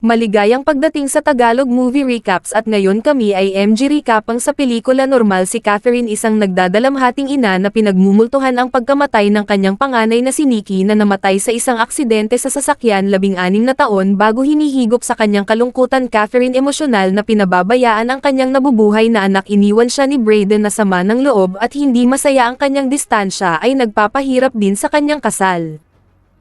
Maligayang pagdating sa Tagalog Movie Recaps at ngayon kami ay MG Recapang sa pelikula normal si Catherine isang nagdadalamhating ina na pinagmumultuhan ang pagkamatay ng kanyang panganay na si Nikki na namatay sa isang aksidente sa sasakyan labing-anim na taon bago hinihigop sa kanyang kalungkutan Catherine emosyonal na pinababayaan ang kanyang nabubuhay na anak iniwan siya ni Brayden na sama ng loob at hindi masaya ang kanyang distansya ay nagpapahirap din sa kanyang kasal.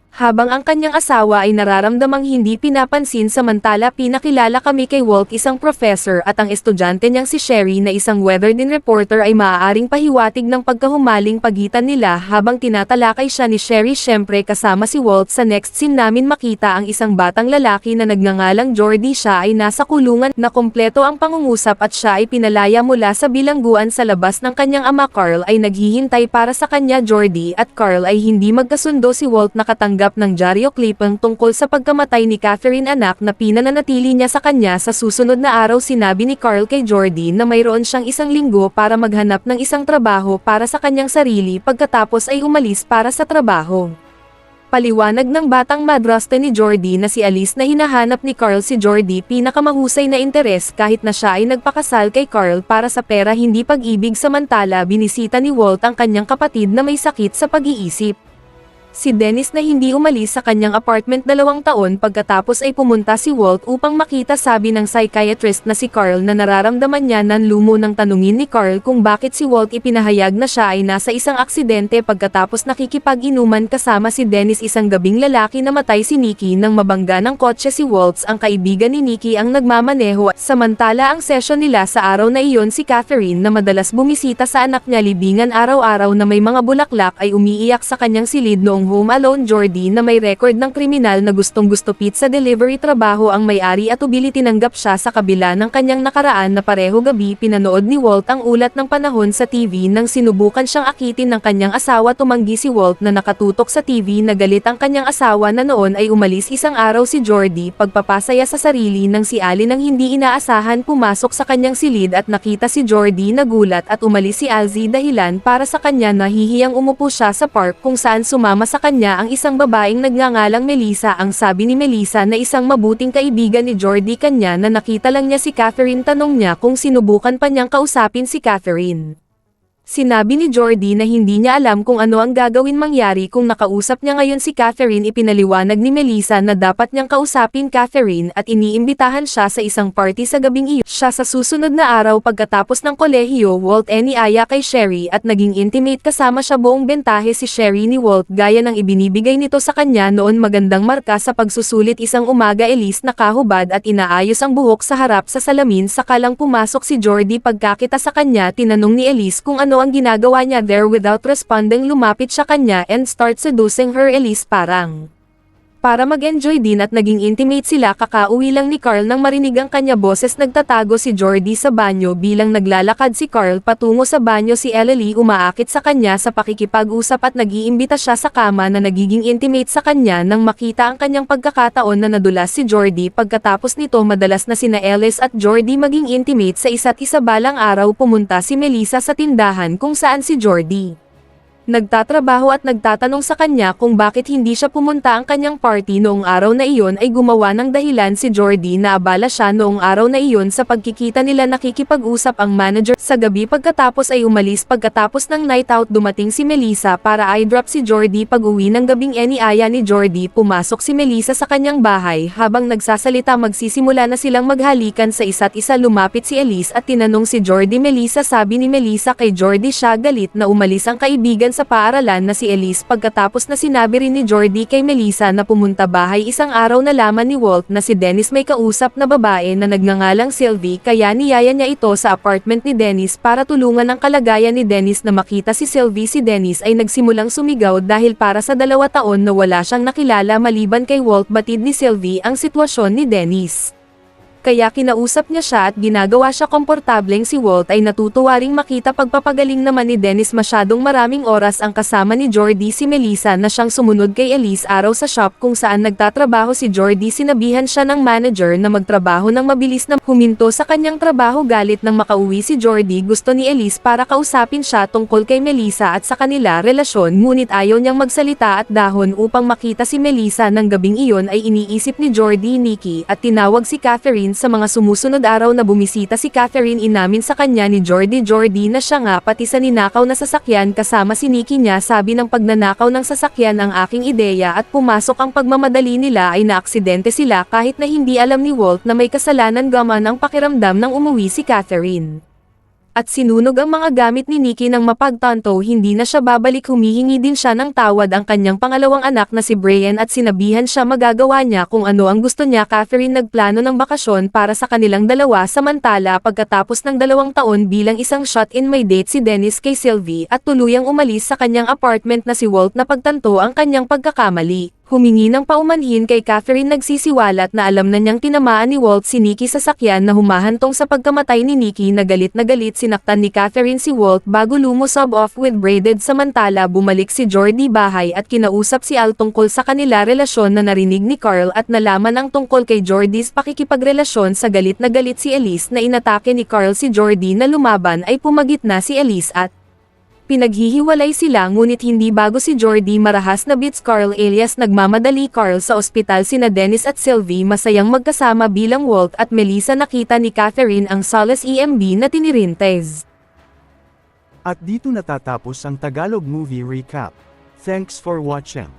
Habang ang kanyang asawa ay nararamdamang hindi pinapansin samantala pinakilala kami kay Walt isang professor at ang estudyante niyang si Sherry na isang weather din reporter ay maaaring pahiwatig ng pagkahumaling pagitan nila. Habang tinatalakay siya ni Sherry syempre kasama si Walt sa next scene namin makita ang isang batang lalaki na nagngangalang Jordy siya ay nasa kulungan na kompleto ang pangungusap at siya ay pinalaya mula sa bilangguan sa labas ng kanyang ama Carl ay naghihintay para sa kanya Jordy at Carl ay hindi magkasundo. Si Walt nakatanggap ng dyaryo klipang tungkol sa pagkamatay ni Catherine anak na pinananatili niya sa kanya sa susunod na araw sinabi ni Carl kay Jordy na mayroon siyang isang linggo para maghanap ng isang trabaho para sa kanyang sarili pagkatapos ay umalis para sa trabaho. Paliwanag ng batang madraste ni Jordy na si Alice na hinahanap ni Carl si Jordy pinakamahusay na interes kahit na siya ay nagpakasal kay Carl para sa pera hindi pag-ibig samantala binisita ni Walt ang kanyang kapatid na may sakit sa pag-iisip. Si Dennis na hindi umalis sa kanyang apartment dalawang taon pagkatapos ay pumunta si Walt upang makita sabi ng psychiatrist na si Carl na nararamdaman niya nan lumo ng tanungin ni Carl kung bakit si Walt ipinahayag na siya ay nasa isang aksidente pagkatapos nakikipag-inuman kasama si Dennis isang gabing lalaki na matay si Nikki nang mabangga ng kotse si Waltz ang kaibigan ni Nikki ang nagmamaneho. Samantala ang session nila sa araw na iyon si Catherine na madalas bumisita sa anak niya libingan araw-araw na may mga bulaklak ay umiiyak sa kanyang silid noong Home Alone Jordy na may record ng kriminal na gustong-gusto pizza delivery trabaho ang may-ari at ubili tinanggap siya sa kabila ng kanyang nakaraan na pareho gabi pinanood ni Walt ang ulat ng panahon sa TV nang sinubukan siyang akitin ng kanyang asawa tumanggi si Walt na nakatutok sa TV na galit ang kanyang asawa na noon ay umalis isang araw si Jordy pagpapasaya sa sarili nang si Ali nang hindi inaasahan pumasok sa kanyang silid at nakita si Jordy nagulat at umalis si Alzi dahilan para sa kanya na hihiyang umupo siya sa park kung saan sumama sa kanya ang isang babaeng nagngangalang Melissa ang sabi ni Melissa na isang mabuting kaibigan ni Jordy kanya na nakita lang niya si Catherine tanong niya kung sinubukan pa niyang kausapin si Catherine. Sinabi ni Jordy na hindi niya alam kung ano ang gagawin mangyari kung nakausap niya ngayon si Catherine ipinaliwanag ni Melissa na dapat niyang kausapin Catherine at iniimbitahan siya sa isang party sa gabing iyon. Siya sa susunod na araw pagkatapos ng kolehiyo Walt aya kay Sherry at naging intimate kasama siya buong bentahe si Sherry ni Walt gaya ng ibinibigay nito sa kanya noon magandang marka sa pagsusulit isang umaga Elise nakahubad at inaayos ang buhok sa harap sa salamin sakalang pumasok si Jordy pagkakita sa kanya tinanong ni Elise kung ano ang ginagawa niya there without responding lumapit siya kanya and start seducing her Elise parang. Para mag-enjoy din at naging intimate sila kakauwi lang ni Carl nang marinig ang kanya boses nagtatago si Jordy sa banyo bilang naglalakad si Carl patungo sa banyo si Ellie umaakit sa kanya sa pakikipag-usap at nag-iimbita siya sa kama na nagiging intimate sa kanya nang makita ang kanyang pagkakataon na nadulas si Jordy pagkatapos nito madalas na sina Ellis at Jordy maging intimate sa isa't isa balang araw pumunta si Melissa sa tindahan kung saan si Jordy nagtatrabaho at nagtatanong sa kanya kung bakit hindi siya pumunta ang kanyang party noong araw na iyon ay gumawa ng dahilan si Jordy na abala siya noong araw na iyon sa pagkikita nila nakikipag-usap ang manager. Sa gabi pagkatapos ay umalis pagkatapos ng night out dumating si Melissa para eye-drop si Jordy pag uwi ng gabing eniaya ni Jordy pumasok si Melissa sa kanyang bahay habang nagsasalita magsisimula na silang maghalikan sa isa't isa. Lumapit si Elise at tinanong si Jordy Melissa. Sabi ni Melissa kay Jordy siya galit na umalis ang kaibigan sa paaralan na si Elise pagkatapos na sinabi rin ni Jordy kay Melissa na pumunta bahay isang araw na laman ni Walt na si Dennis may kausap na babae na nagngangalang Sylvie kaya niyaya niya ito sa apartment ni Dennis para tulungan ang kalagayan ni Dennis na makita si Sylvie si Dennis ay nagsimulang sumigaw dahil para sa dalawa taon na wala siyang nakilala maliban kay Walt batid ni Sylvie ang sitwasyon ni Dennis. Kaya kinausap niya siya at ginagawa siya komportableng si Walt ay natutuwa ring makita pagpapagaling naman ni Dennis masyadong maraming oras ang kasama ni Jordy si Melissa na siyang sumunod kay Elise araw sa shop kung saan nagtatrabaho si Jordy sinabihan siya ng manager na magtrabaho ng mabilis na huminto sa kanyang trabaho galit nang makauwi si Jordy gusto ni Elise para kausapin siya tungkol kay Melissa at sa kanila relasyon ngunit ayaw niyang magsalita at dahon upang makita si Melissa. Ng gabing iyon ay iniisip ni Jordy Nikki at tinawag si Catherine sa mga sumusunod araw na bumisita si Catherine inamin sa kanya ni Jordy Jordy na siya nga pati sa ninakaw na sasakyan kasama si Nikki niya sabi ng pagnanakaw ng sasakyan ang aking ideya at pumasok ang pagmamadali nila ay naaksidente sila kahit na hindi alam ni Walt na may kasalanan gaman ang pakiramdam ng umuwi si Catherine at sinunog ang mga gamit ni Nikki nang mapagtanto hindi na siya babalik humihingi din siya ng tawad ang kanyang pangalawang anak na si Brian at sinabihan siya magagawa niya kung ano ang gusto niya Catherine nagplano ng bakasyon para sa kanilang dalawa samantala pagkatapos ng dalawang taon bilang isang shot-in may date si Dennis kay Sylvie at tuluyang umalis sa kanyang apartment na si Walt na pagtanto ang kanyang pagkakamali. Humingi ng paumanhin kay Catherine nagsisiwalat na alam na niyang tinamaan ni Walt si Nikki sa sakyan na humahantong sa pagkamatay ni Nikki na galit na galit sinaktan ni Catherine si Walt bago lumosob off with braided samantala bumalik si Jordy bahay at kinausap si Al tungkol sa kanila relasyon na narinig ni Carl at nalaman ang tungkol kay Jordy's pakikipagrelasyon sa galit na galit si Elise na inatake ni Carl si Jordy na lumaban ay pumagit na si Elise at Pinaghihiwalay sila ngunit hindi bago si Jordy marahas na beats Carl alias nagmamadali Carl sa ospital sina Dennis at Sylvie masayang magkasama bilang Walt at Melissa nakita ni Catherine ang Solace EMB na tinirintes. At dito natatapos ang Tagalog Movie Recap. Thanks for watching.